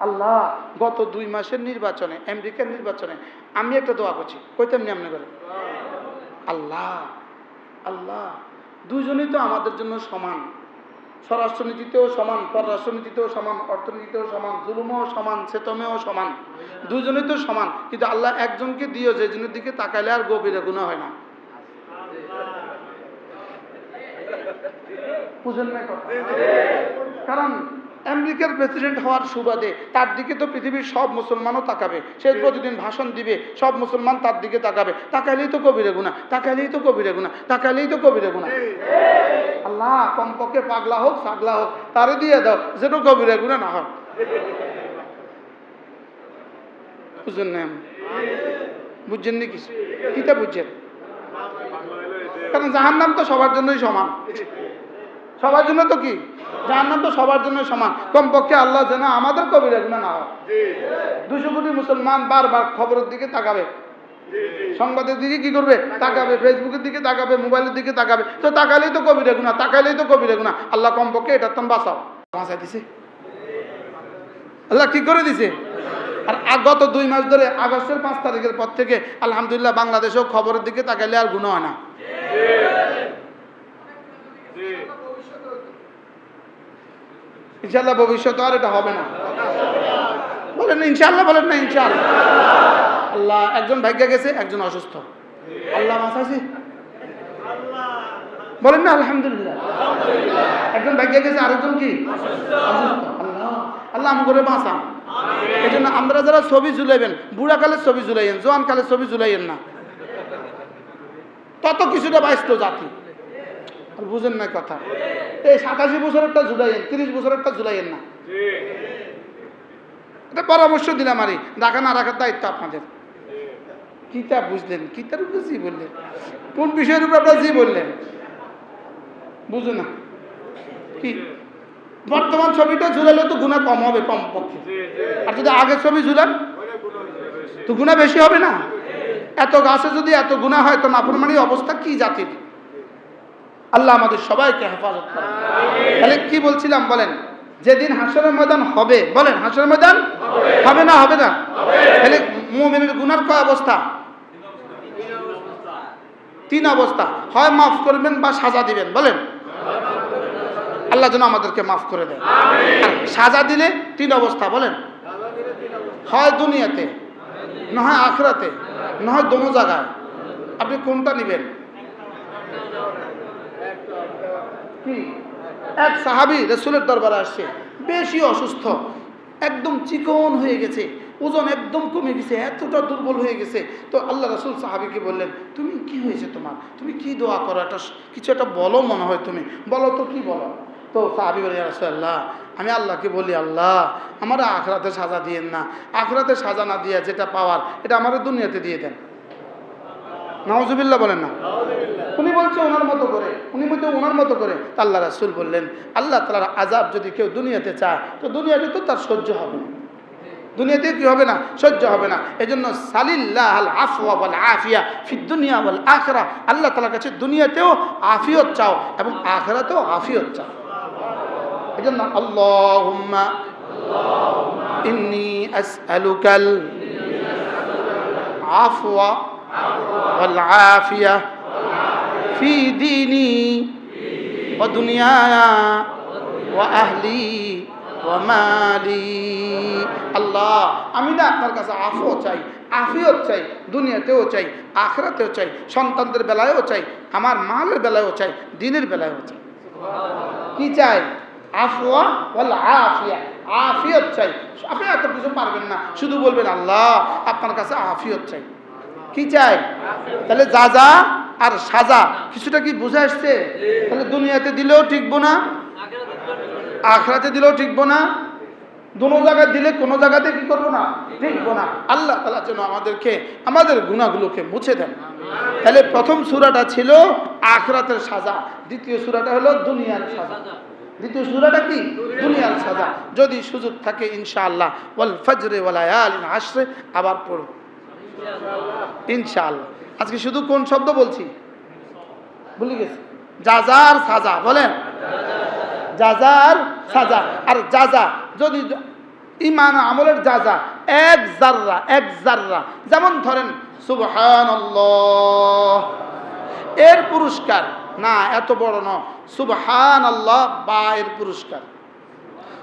আল্লাহ। গত দুই মাসের নির্বাচনে, আমেরিকার নির্বাচনে আমি একটা দোয়া করছি। কইতাম নি আপনি করে? আল্লাহ আল্লাহ। দুজনেই তো আমাদের জন্য সমান। স্বরাষ্ট্রনীতিতেও সমান, পররাষ্ট্রনীতিতেও সমান, অর্থনীতিতেও সমান, জুলুমেও সমান চেতমেও সমান। দুজনেই তো সমান। কিন্তু আল্লাহ একজনকে দিও যে জনের দিকে তাকাইলে আর গভীরে গুণা হয় না। বুঝেন না কারণ আমেরিকার প্রেসিডেন্ট হওয়ার সুবাদে তার দিকে তো পৃথিবীর সব মুসলমানও তাকাবে। সে প্রতিদিন ভাষণ দিবে সব মুসলমান তার দিকে তাকাবে। তাকাইলেই তো কবিরে গুণা তাকাইলেই তো কবিরে গুণা তাকাইলেই তো কবিরে গুণা আল্লাহ কমপক্ষে পাগলা হোক ছাগলা হোক তারে দিয়ে দাও যেন কবিরে গুণা না হয়। বুঝলেন না বুঝছেন নি কিছু? কিতা বুঝছেন কারণ জাহার নাম তো সবার জন্যই সমান। সবার জন্য তো কি? জাহার তো সবার জন্য সমান। কমপক্ষে আল্লাহ যেন আমাদের কবিরা গুণা না হয়। দুশো কোটি মুসলমান বারবার খবরের দিকে তাকাবে। সংবাদের দিকে কি করবে? তাকাবে ফেসবুকের দিকে তাকাবে মোবাইলের দিকে তাকাবে। তো তাকালেই তো কবিরা গুণা তাকাইলেই তো কবিরা গুণা আল্লাহ কমপক্ষে এটা তুমি বাঁচাও। বাঁচাই দিছে। আল্লাহ কি করে দিছে? আর গত দুই মাস ধরে আগস্টের পাঁচ তারিখের পর থেকে আলহামদুলিল্লাহ বাংলাদেশেও খবরের দিকে তাকাইলে আর গুণ হয় না। ইনশাল্লাহ ভবিষ্যতে আর এটা হবে না। বলেন না ইনশাল্লাহ বলেন না ইনশাল্লাহ আল্লাহ একজন ভাগ্য গেছে, একজন অসুস্থ। আল্লাহ বাঁচাইছে বলেন না, আলহামদুলিল্লাহ। একজন ভাগ্য গেছে, আরেকজন কি? আল্লাহ আল্লাহ আম করে বাঁচান। এই জন্য আমরা যারা ছবি ঝুলাইবেন, বুড়া কালের ছবি ঝুলাইয়েন, জোয়ান কালের ছবি ঝুলাইয়েন না। তত কিছুটা বাইস্ত জাতি। বুঝেন না কথা। এই সাতাশি বছরেরটা ঝুলাইয়েন তিরিশ বছরেরটা ঝুলাইয়েন না। এটা পরামর্শ দিলাম আরই রাখা না রাখার দায়িত্ব আপনাদের। কিতা বুঝলেন? কিতার উপরে জি বললেন? কোন বিষয়ের উপরে আপনারা জি বললেন? বুঝো না। কি? বর্তমান ছবিটা ঝুলালে তো গুণা কম হবে কম পক্ষে আর যদি আগের ছবি ঝুলান, তো গুণা বেশি হবে না? এত গাছে যদি এত গুণা হয়, তো নাফরমানির অবস্থা কি জাতির? আল্লাহ আমাদের সবাইকে হেফাজত করেন। তাহলে কি বলছিলাম বলেন? যেদিন হাসরের ময়দান হবে বলেন হাসরের ময়দান হবে। না হবে না? তাহলে মুমিনের গুনার কয় অবস্থা? তিন অবস্থা। হয় মাফ করবেন বা সাজা দিবেন বলেন। আল্লাহ যেন আমাদেরকে মাফ করে দেয় আর সাজা দিলে তিন অবস্থা বলেন। হয় দুনিয়াতে না হয় আখরাতে না হয় দোনো জায়গায়। আপনি কোনটা নেবেন কি এক সাহাবি রসুলের দরবারে আসছে, বেশি অসুস্থ, একদম চিকন হয়ে গেছে, ওজন একদম কমে গেছে, এতটা দুর্বল হয়ে গেছে। তো আল্লাহ রসুল সাহাবিকে বললেন, তুমি কি হয়েছে তোমার? তুমি কি দোয়া করো? একটা কিছু একটা বলো মনে হয় তুমি। বলো তো কি বলো? তো সাহাবি বলে আল্লাহ আমি আল্লাহকে বলি, আল্লাহ, আমার আখরাতে সাজা দিয়েন না। আখরাতে সাজা না দিয়ে যেটা পাওয়ার, এটা আমার দুনিয়াতে দিয়ে দেন। নওয়াজুবিল্লাহ বলেন না। উনি বলছে ওনার মতো করে, উনি বলছে ওনার মতো করে। আল্লাহ রাসুল বললেন, আল্লাহ তালার আজাব যদি কেউ দুনিয়াতে চায়, তো দুনিয়াতে তো তার সহ্য হবে না। দুনিয়াতে কি হবে না? সহ্য হবে না। এই জন্য সালিল্লাহ আল আফওয়া বল আফিয়া ফির দুনিয়া বল আখরা। আল্লাহ তালার কাছে দুনিয়াতেও আফিয়ত চাও এবং আখরাতেও আফিয়ত চাও। এই জন্য আল্লাহুম্মা ইন্নি আসআলুকাল আফওয়া والعافية في ديني ودنياي وأهلي ومالي আল্লাহ আমি না আপনার কাছে আফও চাই আফিয়ত চাই দুনিয়াতেও চাই আখরাতেও চাই সন্তানদের বেলায়ও চাই আমার মালের বেলায়ও চাই দিনের বেলায়ও চাই কি চাই আফওয়া বল আফিয়া আফিয়ত চাই আপনি এত কিছু পারবেন না শুধু বলবেন আল্লাহ আপনার কাছে আফিয়ত চাই কি চাই? তাহলে যা যা আর সাজা। কিছুটা কি বুঝে আসছে? তাহলে দুনিয়াতে দিলেও ঠিকবো না, আখরাতে দিলেও ঠিকবো না, দুনো জায়গায় দিলে কোনো জায়গাতে কি করব না? ঠিকবো না। আল্লাহ তালা যেন আমাদেরকে, আমাদের গুণাগুলোকে মুছে দেন। তাহলে প্রথম সুরাটা ছিল আখরাতের সাজা। দ্বিতীয় সুরাটা হলো দুনিয়ার সাজা। দ্বিতীয় সুরাটা কি? দুনিয়ার সাজা। যদি সুযোগ থাকে ইনশাআল্লাহ। ওয়াল ফজরে ওয়াল আয়ালিন আশরে। আবার পড়ো। ইনশাআল্লাহ। আজকে শুধু কোন শব্দ বলছি? ভুলে গেছি। যাজার সাজা, বলেন। যাজার সাজা। আর যাজা যদি ইমান আমলের যা যা এক জাররা এক জাররা যেমন ধরেন সুবহান এর পুরস্কার। না, এত বড় ন সুবহান আল্লাহ বা এর পুরস্কার।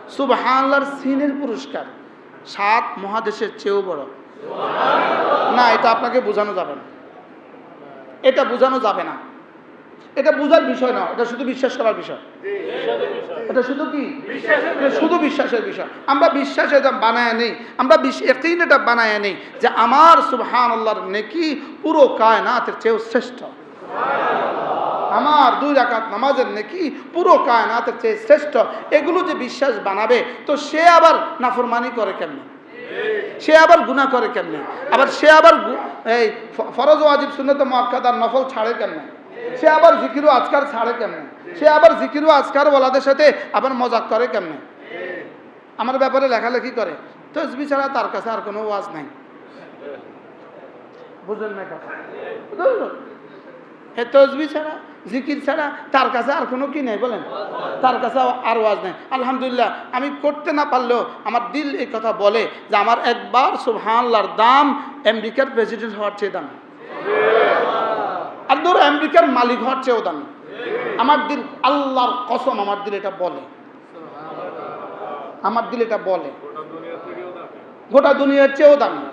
সুবহান আল্লাহর সিনের পুরস্কার। সাত মহাদেশের চেয়েও বড়। না, এটা আপনাকে বোঝানো যাবে না। এটা বোঝানো যাবে না। এটা বোঝার বিষয় না, এটা শুধু বিশ্বাস করার বিষয়। এটা শুধু কি? শুধু বিশ্বাসের বিষয়। আমরা বিশ্বাস এটা বানায় নেই। আমরা একই এটা বানায় নেই যে আমার সুবহান আল্লাহর নেকি পুরো কায়নাতের চেয়েও শ্রেষ্ঠ। আমার দুই রাকাত নামাজের নেকি পুরো কায়নাতের চেয়ে শ্রেষ্ঠ। এগুলো যে বিশ্বাস বানাবে, তো সে আবার নাফরমানি করে কেমনে? সে আবার গুণা করে কেমনে? আবার সে আবার এই ফরজ ওয়াজিব, সুন্নত মক্কাদার নফল ছাড়ে কেমনে? সে আবার জিকিরু আজকার ছাড়ে কেমনে? সে আবার জিকিরু আজকার ওয়ালাদের সাথে আবার মজাক করে কেমনে? আমার ব্যাপারে লেখালেখি করে। তসবি ছাড়া তার কাছে আর কোনো ওয়াজ নাই। বুঝলেন না কথা? তসবি ছাড়া জিকির ছাড়া তার কাছে আর কোনো কি নেই বলেন? তার কাছে আর ওয়াজ নেই। আলহামদুলিল্লাহ, আমি করতে না পারলেও আমার দিল এই কথা বলে যে আমার একবার সুবহানাল্লাহর দাম আমেরিকার প্রেসিডেন্ট হওয়ার চেয়ে দামি। আর ধরো আমেরিকার মালিক হওয়ার চেয়েও দামি। আমার দিল আল্লাহর কসম আমার দিল এটা বলে। আমার দিল এটা বলে। গোটা দুনিয়ার চেয়েও দামি।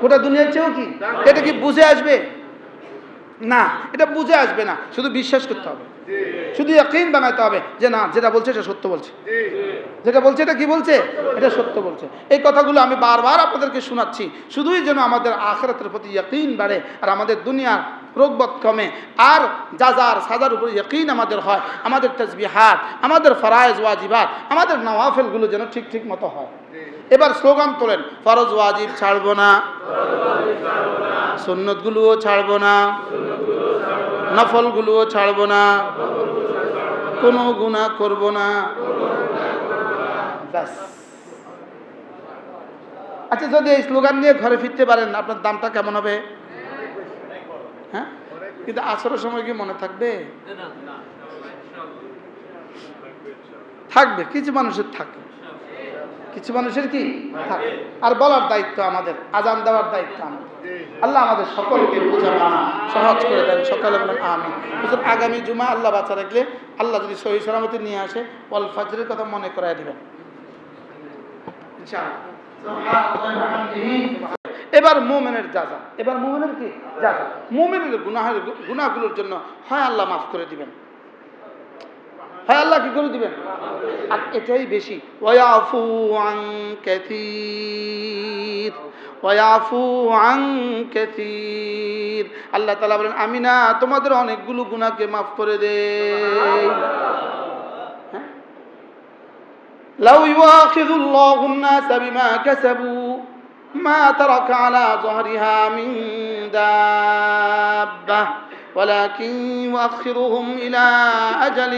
গোটা দুনিয়ার চেয়েও কি? এটা কি বুঝে আসবে? না এটা বুঝে আসবে না। শুধু বিশ্বাস করতে হবে। শুধু ইয়াকিন বানাতে হবে যে না যেটা বলছে এটা সত্য বলছে। যেটা বলছে এটা কি বলছে? এটা সত্য বলছে। এই কথাগুলো আমি বারবার আপনাদেরকে শোনাচ্ছি। শুধুই যেন আমাদের আখরাতের প্রতি ইয়াকিন বাড়ে আর আমাদের দুনিয়ার রোগবত কমে। আর যাজার সাজার উপরে ইয়াকিন আমাদের হয় আমাদের তসবিহাত আমাদের ফরায়েজ ওয়াজিবাত আমাদের নওয়াফেলগুলো যেন ঠিক ঠিক মতো হয়। এবার স্লোগান তোলেন ফরজ ওয়াজিব ছাড়বো না সুন্নতগুলোও ছাড়বো না নফলগুলোও ছাড়বো না। কোনো গুণা করব না। ব্যাস। আচ্ছা যদি এই স্লোগান নিয়ে ঘরে ফিরতে পারেন, আপনার দামটা কেমন হবে? হ্যাঁ? কিন্তু আসরের সময় কি মনে থাকবে? থাকবে, কিছু মানুষের থাকবে কিছু মানুষের কি থাকে? আর বলার দায়িত্ব আমাদের, আজান দেওয়ার দায়িত্ব আমাদের। আল্লাহ আমাদের সকলকে বোঝা মানা সহজ করে দেন, সকালে বলেন আমি আগামী জুমা আল্লাহ বাচ্চা রাখলে আল্লাহ যদি সহি সালামতি নিয়ে আসে, ওয়াল ফাজরের কথা মনে করাই দিবেন। এবার মোমেনের যাজা। এবার মোমেনের কি? যাজা। মোমেনের গুনাহের গুনাহগুলোর জন্য হয় আল্লাহ মাফ করে দিবেন। হয় আল্লাহ কি করে দিবেন আর এটাই বেশি ওয়াফু আন কাসীর ওয়াফু আন কাসীর আল্লাহ তাআলা বলেন আমি না তোমাদের অনেকগুলো গুনাহকে মাফ করে দেই হ্যাঁ? লাউ ইউআখিযুল্লাহু الناس بما كسبوا ما ترك على ظهرها من دابة ولكن يؤخرهم إلى أجل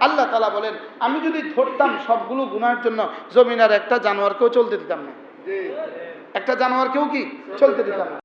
আল্লাহ তালা বলেন আমি যদি ধরতাম সবগুলো গুনার জন্য জমিনার একটা জানোয়ারকেও চলতে দিতাম না। একটা জানোয়ারকেও কি? চলতে দিতাম না।